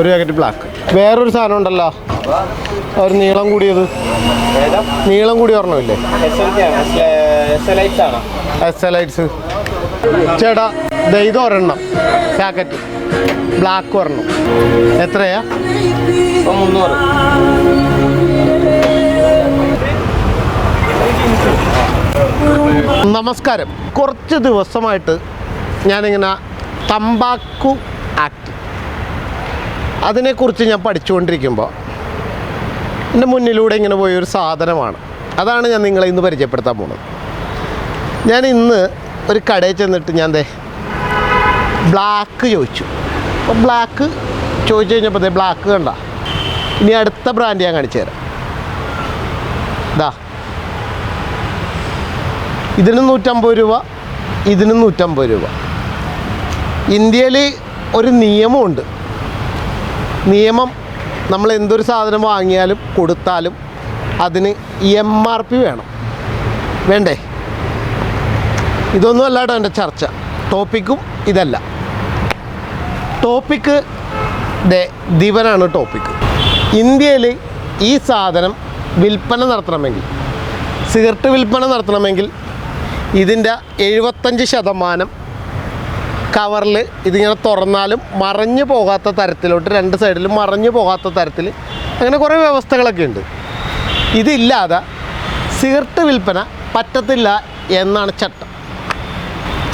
ഒരു packet black വേറൊരു സാധനം ഉണ്ടല്ലോ. ഒരു നീളം കൂടിയത്. നീളം കൂടി ഓർമ്മയില്ലേ എസ് എൽ ഐറ്റ്സ് ചേട്ടാ ദേ ഇത് ഒരെണ്ണം. പാക്കറ്റ് ബ്ലാക്ക് ഒരെണ്ണം. എത്രയാ? മുന്നൂറ്. നമസ്കാരം. കുറച്ച് ദിവസമായിട്ട് ഞാനിങ്ങനെ തമ്പാക്കു ആക്ട് അതിനെക്കുറിച്ച് ഞാൻ പഠിച്ചുകൊണ്ടിരിക്കുമ്പോൾ എന്റെ മുന്നിലൂടെ ഇങ്ങനെ പോയൊരു സാധനമാണ്. അതാണ് ഞാൻ നിങ്ങളെ ഇന്ന് പരിചയപ്പെടുത്താൻ പോകുന്നത്. ഞാൻ ഇന്ന് ഒരു കടയിൽ ചെന്നിട്ട് ഞാൻ ദേ ബ്ലാക്ക് ചോദിച്ചു. അപ്പോൾ ബ്ലാക്ക് ചോദിച്ചു കഴിഞ്ഞപ്പോൾ ദേ ബ്ലാക്ക് കണ്ട. ഇനി അടുത്ത ബ്രാൻഡ് ഞാൻ കാണിച്ചു തരാം. ഇതാ ഇതിന് നൂറ്റമ്പത് രൂപ ഇതിന് നൂറ്റമ്പത് രൂപ. ഇന്ത്യയിൽ ഒരു നിയമമുണ്ട്. നിയമം നമ്മൾ എന്തൊരു സാധനം വാങ്ങിയാലും കൊടുത്താലും അതിന് എം ആർ പി വേണം. വേണ്ടേ? ഇതൊന്നും അല്ലാട്ടോ എന്റെ ചർച്ച. ടോപ്പിക്കും ഇതല്ല. ടോപ്പിക്ക് ദേ ദിവനാണ് ടോപ്പിക്ക്. ഇന്ത്യയിൽ ഈ സാധനം വിൽപ്പന നടത്തണമെങ്കിൽ സിഗരറ്റ് വിൽപ്പന നടത്തണമെങ്കിൽ ഇതിന്റെ എഴുപത്തഞ്ച് ശതമാനം കവറിൽ ഇതിങ്ങനെ തുറന്നാലും മറഞ്ഞു പോകാത്ത തരത്തിലോട്ട് രണ്ട് സൈഡിലും മറഞ്ഞു പോകാത്ത തരത്തിൽ അങ്ങനെ കുറേ വ്യവസ്ഥകളൊക്കെ ഉണ്ട്. ഇതില്ലാതെ സിഗർട്ട് വിൽപ്പന പറ്റത്തില്ല എന്നാണ് ചട്ടം.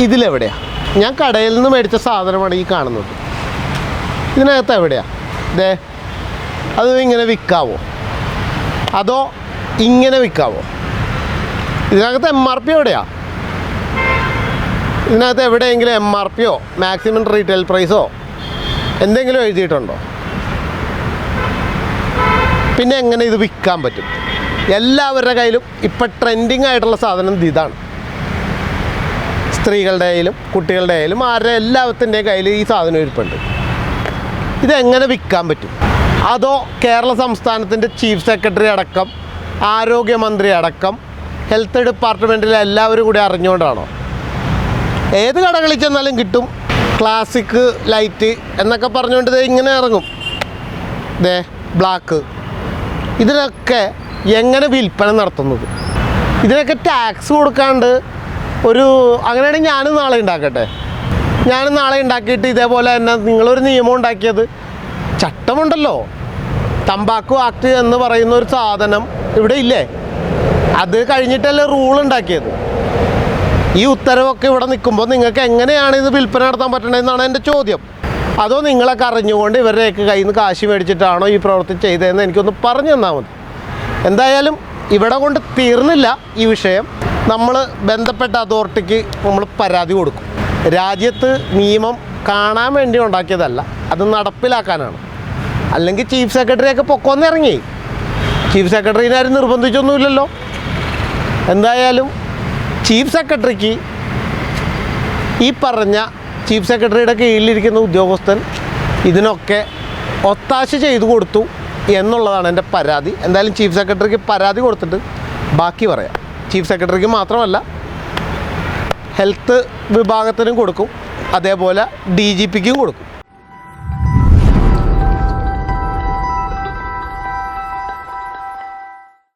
ഇതിലെവിടെയാണ് ഞാൻ കടയിൽ നിന്ന് മേടിച്ച സാധനമാണ് ഈ കാണുന്നത്. ഇതിനകത്ത് എവിടെയാണ് ദേ അത് ഇങ്ങനെ വിൽക്കാവോ? അതോ ഇങ്ങനെ വിൽക്കാവോ? ഇതിനകത്ത് എം ആർ പി എവിടെയാണ് ഇതിനകത്ത് എവിടെയെങ്കിലും എം ആർ പിയോ മാക്സിമം റീറ്റെയിൽ പ്രൈസോ എന്തെങ്കിലും എഴുതിയിട്ടുണ്ടോ? പിന്നെ എങ്ങനെ ഇത് വിൽക്കാൻ പറ്റും? എല്ലാവരുടെ കയ്യിലും ഇപ്പം ട്രെൻഡിങ് ആയിട്ടുള്ള സാധനം ഇത് ഇതാണ്. സ്ത്രീകളുടെ കയ്യിലും കുട്ടികളുടെ കയ്യിലും ആരുടെ എല്ലാത്തിന്റെയും കയ്യിൽ ഈ സാധനം ഇരിപ്പുണ്ട്. ഇതെങ്ങനെ വിൽക്കാൻ പറ്റും? അതോ കേരള സംസ്ഥാനത്തിന്റെ ചീഫ് സെക്രട്ടറി അടക്കം ആരോഗ്യമന്ത്രി അടക്കം ഹെൽത്ത് ഡിപ്പാർട്ട്മെന്റിലെ എല്ലാവരും കൂടി അറിഞ്ഞുകൊണ്ടാണോ? ഏത് കടകളിൽ ചെന്നാലും കിട്ടും. ക്ലാസിക് ലൈറ്റ് എന്നൊക്കെ പറഞ്ഞുകൊണ്ട് ഇങ്ങനെ ഇറങ്ങും. ദേ ബ്ലാക്ക് ഇതിനൊക്കെ എങ്ങനെ വിൽപ്പന നടത്തുന്നത്? ഇതിനൊക്കെ ടാക്സ് കൊടുക്കാണ്ട് ഒരു അങ്ങനെയാണെങ്കിൽ ഞാനും നാളെ ഉണ്ടാക്കട്ടെ ഞാനും നാളെ ഉണ്ടാക്കിയിട്ട് ഇതേപോലെ തന്നെ നിങ്ങളൊരു നിയമം ഉണ്ടാക്കിയത്. ചട്ടമുണ്ടല്ലോ. തമ്പാക്കു ആക്ട് എന്ന് പറയുന്ന ഒരു സാധനം ഇവിടെ ഇല്ലേ? അത് കഴിഞ്ഞിട്ടല്ലേ റൂൾ ഉണ്ടാക്കിയത്. ഈ ഉത്തരവൊക്കെ ഇവിടെ നിൽക്കുമ്പോൾ നിങ്ങൾക്ക് എങ്ങനെയാണ് ഇത് വിൽപ്പന നടത്താൻ പറ്റണതെന്നാണ് എന്റെ ചോദ്യം. അതോ നിങ്ങളൊക്കെ അറിഞ്ഞുകൊണ്ട് ഇവരുടെയൊക്കെ കയ്യിൽ നിന്ന് കാശ് മേടിച്ചിട്ടാണോ ഈ പ്രവൃത്തി ചെയ്തതെന്ന് എനിക്കൊന്ന് പറഞ്ഞു തന്നാൽ മതി. എന്തായാലും ഇവിടെ കൊണ്ട് തീർന്നില്ല ഈ വിഷയം. നമ്മൾ ബന്ധപ്പെട്ട അതോറിറ്റിക്ക് നമ്മൾ പരാതി കൊടുക്കും. രാജ്യത്ത് നിയമം കാണാൻ വേണ്ടി ഉണ്ടാക്കിയതല്ല അത് നടപ്പിലാക്കാനാണ്. അല്ലെങ്കിൽ ചീഫ് സെക്രട്ടറിയൊക്കെ പൊക്കോന്നിറങ്ങി. ചീഫ് സെക്രട്ടറിനെ ആരും നിർബന്ധിച്ചൊന്നുമില്ലല്ലോ. എന്തായാലും ചീഫ് സെക്രട്ടറിക്ക് ഈ പറഞ്ഞ ചീഫ് സെക്രട്ടറിയുടെ കീഴിലിരിക്കുന്ന ഉദ്യോഗസ്ഥൻ ഇതിനൊക്കെ ഒത്താശ ചെയ്തു കൊടുത്തു എന്നുള്ളതാണ് എന്റെ പരാതി. എന്തായാലും ചീഫ് സെക്രട്ടറിക്ക് പരാതി കൊടുത്തിട്ട് ബാക്കി പറയാം. ചീഫ് സെക്രട്ടറിക്ക് മാത്രമല്ല ഹെൽത്ത് വിഭാഗത്തിനും കൊടുക്കും. അതേപോലെ ഡി ജി പിക്കും കൊടുക്കും.